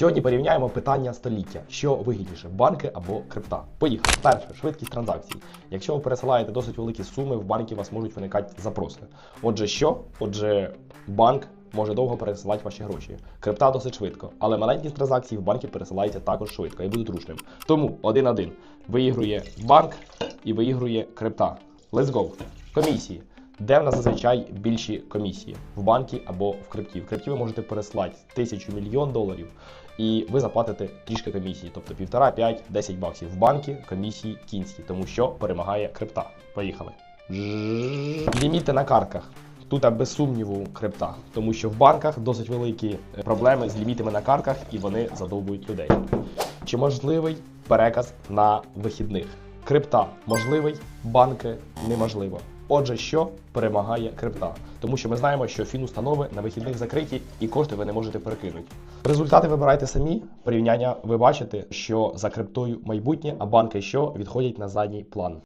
Сьогодні порівняємо питання століття: що вигідніше, банки або крипта. Поїхали. Перше, швидкість транзакцій. Якщо ви пересилаєте досить великі суми, в банків у вас можуть виникати запроси. Отже, що? Отже, банк може довго пересилати ваші гроші. Крипта досить швидко, але маленькі транзакції в банки пересилаються також швидко і будуть ручним. Тому 1-1 виігрує банк і виігрує крипта. Let's go. Комісії. Де в нас зазвичай більші комісії? В банкі або в крипті. В крипті ви можете переслати тисячу мільйон доларів, і ви заплатите трішки комісії, тобто півтора, п'ять, 10 баксів. В банки комісії кінські, тому що перемагає крипта. Поїхали. Ліміти на картках. Тут без сумніву крипта, тому що в банках досить великі е, проблеми з лімітами на картках, і вони задовбують людей. Чи можливий переказ на вихідних? Крипта можливий, банки неможливо. Отже, що перемагає крипта? Тому що ми знаємо, що фінустанови на вихідних закриті і кошти ви не можете перекинути. Результати вибирайте самі. Порівняння ви бачите, що за криптою майбутнє, а банки що відходять на задній план.